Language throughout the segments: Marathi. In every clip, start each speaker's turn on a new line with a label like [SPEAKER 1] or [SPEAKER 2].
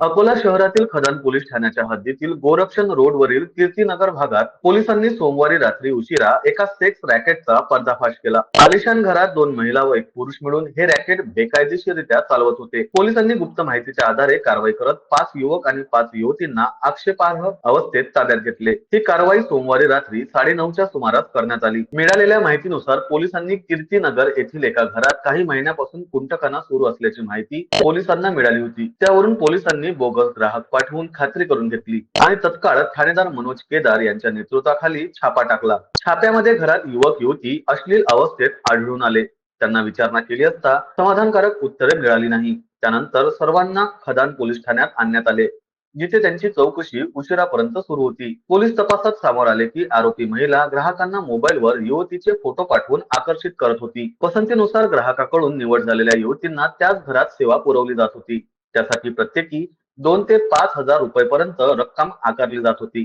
[SPEAKER 1] अकोला शहरातील खदान पोलीस ठाण्याच्या हद्दीतील गोरक्षण रोडवरील कीर्तीनगर भागात पोलिसांनी सोमवारी रात्री उशिरा एका सेक्स रॅकेटचा पर्दाफाश केला. आलिशान घरात दोन महिला व एक पुरुष मिळून हे रॅकेट बेकायदेशीररित्या चालवत होते. पोलिसांनी गुप्त माहितीच्या आधारे कारवाई करत पाच युवक आणि पाच युवतींना आक्षेपार्ह अवस्थेत ताब्यात घेतले. ही कारवाई सोमवारी रात्री साडेनऊच्या सुमारास करण्यात आली. मिळालेल्या माहितीनुसार पोलिसांनी कीर्तीनगर येथील एका घरात काही महिन्यापासून कुंटखाना सुरू असल्याची माहिती पोलिसांना मिळाली होती. त्यावरून पोलिसांनी बोगस ग्राहक पाठवून खात्री करून घेतली आणि तत्काळ ठाणेदार मनोज केदार यांच्या नेतृत्वाखाली छापा टाकला. छाप्यामध्ये घरात युवक युवती अश्लील अवस्थेत आढळून आले. त्यांना विचारणा केली असता समाधानकारक उत्तरे मिळाली नाही. त्यानंतर सर्वांना खदान पोलीस ठाण्यात आणण्यात आले जिथे त्यांची चौकशी उशिरापर्यंत सुरू होती. पोलीस तपासात समोर आले की आरोपी महिला ग्राहकांना मोबाईलवर युवतीचे फोटो पाठवून आकर्षित करत होती. पसंतीनुसार ग्राहकाकडून निवड झालेल्या युवतींना त्याच घरात सेवा पुरवली जात होती. त्यासाठी प्रत्येकी दोन ते पाच हजार रुपयेपर्यंत रक्कम आकारली जात होती.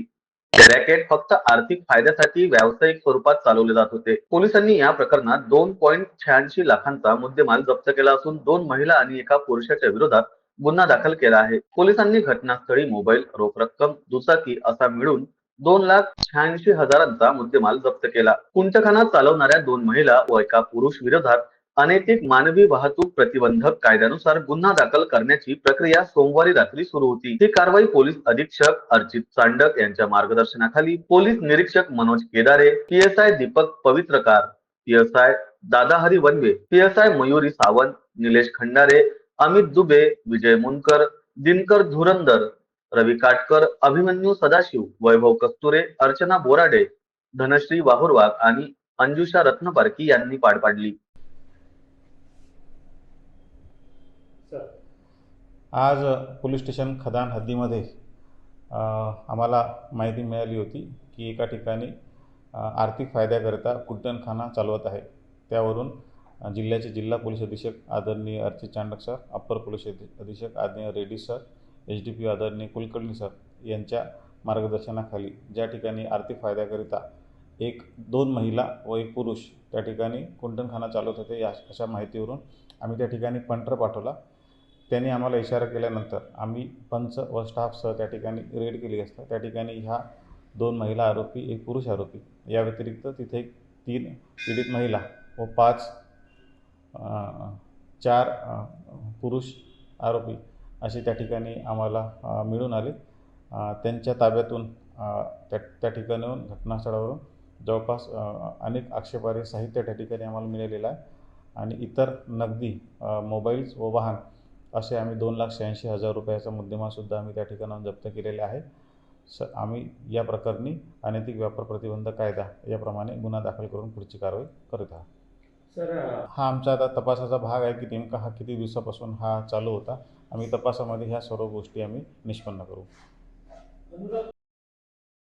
[SPEAKER 1] रॅकेट फक्त आर्थिक फायद्यासाठी व्यावसायिक स्वरूपात चालवले जात होते. पोलिसांनी या प्रकरणात दोन पॉईंट शहाऐंशी लाखांचा मुद्देमाल जप्त केला असून दोन महिला आणि एका पुरुषाच्या विरोधात गुन्हा दाखल केला आहे. पोलिसांनी घटनास्थळी मोबाईल रोख रक्कम दुचाकी असा मिळून दोन लाख शहाऐंशी हजारांचा मुद्देमाल जप्त केला. कुंटखाना चालवणाऱ्या दोन महिला व एका पुरुष विरोधात अनैतिक मानवी वाहतूक प्रतिबंधक कायद्यानुसार गुन्हा दाखल करण्याची प्रक्रिया सोमवारी रात्री सुरू होती. ही कारवाई पोलीस अधीक्षक अर्चित चांडक यांच्या मार्गदर्शनाखाली पोलीस निरीक्षक Manoj Kedare PSI Deepak Pavitrakar PSI Dadahari Wanve PSI Mayuri Sawant Nilesh Khandare Amit Dubey Vijay Munkar Dinkar Dhurandhar रवी काटकर अभिमन्यू सदाशिव वैभव कस्तुरे अर्चना बोराडे धनश्री वाहुरवाग आणि अंजुषा रत्नपारकी यांनी पार पाडली.
[SPEAKER 2] आज पोलीस स्टेशन खदान हद्दीमध्ये आम्हाला माहिती मिळाली होती की एका ठिकाणी आर्थिक फायद्याकरिता कुट्टणखाना चालवत आहे. त्यावरून जिल्ह्याचे जिल्हा पोलीस अधीक्षक आदरणीय Archit Chandak sir upper police अधि- अधीक्षक आदरणीय Reddy sir H D P आदरणीय कुलकर्णी सर यांच्या मार्गदर्शनाखाली ज्या ठिकाणी आर्थिक फायद्याकरिता एक दोन महिला व एक पुरुष त्या ठिकाणी कुंटणखाना चालवत होते या अशा माहितीवरून आम्ही त्या ठिकाणी पंटर पाठवला. त्यांनी आम्हाला इशारा केल्यानंतर आम्ही पंच व स्टाफसह त्या ठिकाणी रेड केली असता. त्या ठिकाणी ह्या दोन महिला आरोपी एक पुरुष आरोपी. या व्यतिरिक्त तिथे तीन पीडित महिला व पाच चार पुरुष आरोपी असे त्या ठिकाणी आम्हाला मिळून आले. त्यांच्या ताब्यातून त्या त्या ठिकाणाहून घटनास्थळावरून जवळपास अनेक आक्षेपार्ह साहित्य त्या ठिकाणी आम्हाला मिळालेलं आहे. आणि इतर नगदी मोबाईल्स व वाहन असे आम्ही दोन लाख शहाऐंशी हजार रुपयाचा मुद्देमालसुद्धा आम्ही त्या ठिकाणाहून जप्त केलेले आहे. स आम्ही या प्रकरणी अनैतिक व्यापार प्रतिबंध कायदा याप्रमाणे गुन्हा दाखल करून पुढची कारवाई करत आहोत.
[SPEAKER 3] सर
[SPEAKER 2] हा आमचा आता तपासाचा भाग आहे की नेमका हा किती दिवसापासून हा चालू होता. आम्ही तपासामध्ये ह्या सर्व गोष्टी आम्ही निष्पन्न करू.